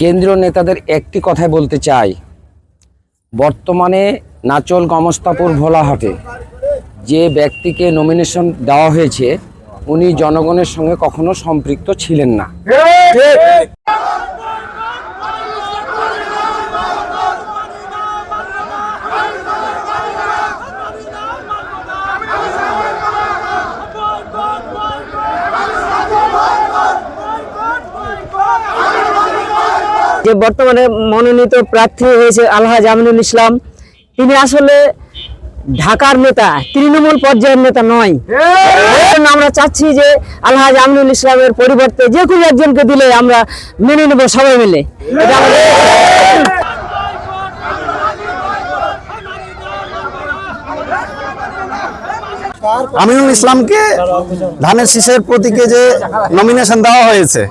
কেন্দ্রীয় নেতাদের একটি কথাই বলতে চাই। বর্তমানে নাচল গমস্তাপুর ভোলাহাটে যে ব্যক্তিকে নমিনেশন দেওয়া হয়েছে, উনি জনগণের সঙ্গে কখনো সম্পৃক্ত ছিলেন না। যে বর্তমানে মনোনীত প্রার্থী হয়েছে আলহাজ আমিনুল ইসলাম তিনি আসলে ঢাকার নেতা তৃণমূল পর্যায়ের নেতা নয়। আমরা চাচ্ছি যে আলহাজ আমিনুল ইসলামের পরিবর্তে যে কোনো একজনকে দিলে আমরা মেনে নেব সবাই মিলে। আমিনুল ইসলামকে ধানের শীষের প্রতীকে যে নমিনেশন দেওয়া হয়েছে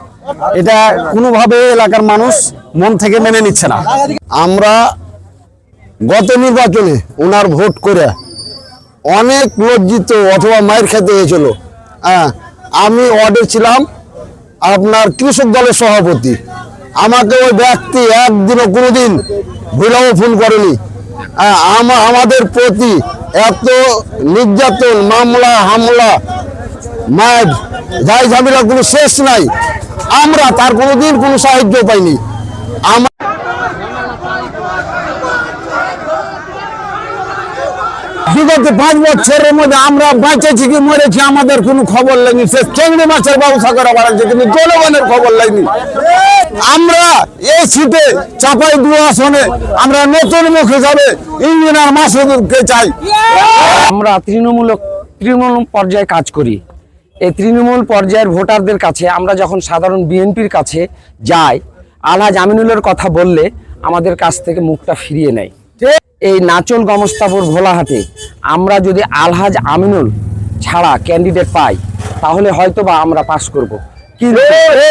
এটা কোনোভাবে এলাকার মানুষ মন থেকে মেনে নিচ্ছে না। আমরা গত নির্বাচনে ওনার ভোট করে অনেক লজ্জিত অথবা মায়ের খেতে হয়েছিল। হ্যাঁ আমি ওয়ার্ডে ছিলাম আপনার কৃষক দলের সভাপতি। আমাকে ওই ব্যক্তি একদিনও কোনোদিন ভুলেও ফোন করেনি। হ্যাঁ, আমা- আমাদের প্রতি এত নির্যাতন মামলা হামলা মায়ের যাই ঝামেলা কোনো শেষ নাই। আমরা তার কোনোদিন কোনো সাহায্য পাইনি। আমার বিগত পাঁচ বছরের মধ্যে আমরা বাঁচেছি কি মরেছি, আমাদের কোনো খবর লাগনি। সে চেংড়ি মাছের ব্যবসা করা বাড়াচ্ছে কিন্তু জনগণের খবর লাগনি। আমরা এই শীতে চাপাই দু আসনে আমরা নতুন মুখে যাবে ইঞ্জিনিয়ার মাসুদকে চাই। আমরা তৃণমূল তৃণমূল পর্যায়ে কাজ করি। এই তৃণমূল পর্যায়ের ভোটারদের কাছে আমরা যখন সাধারণ বিএনপির কাছে যাই আলহাজ আমিনুলের কথা বললে আমাদের কাছ থেকে মুখটা ফিরিয়ে নেয়। এই নাচল গমস্তাপুর ভোলাহাটে আমরা যদি আলহাজ আমিনুল ছাড়া ক্যান্ডিডেট পাই, তাহলে হয়তো বা আমরা পাস করব। কিন্তু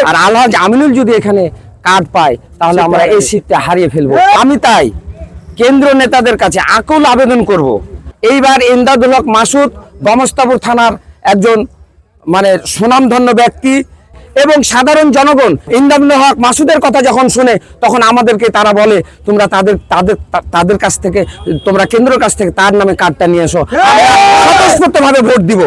আর আলহাজ আমিনুল যদি এখানে কার্ড পায়, তাহলে আমরা এই সিটটা হারিয়ে ফেলব। আমি তাই কেন্দ্র নেতাদের কাছে আকুল আবেদন করব। এইবার ইমদাদুল হক মাসুদ গমস্তাপুর থানার একজন মানে সুনামধন্য ব্যক্তি এবং সাধারণ জনগণ ইমদাদুল হক মাসুদের কথা যখন শুনে, তখন আমাদেরকে তারা বলে, তোমরা তাদের তাদের তাদের কাছ থেকে, তোমরা কেন্দ্রের কাছ থেকে তার নামে কার্ডটা নিয়ে এসো স্বতঃস্ফূর্ত ভাবে ভোট দিব!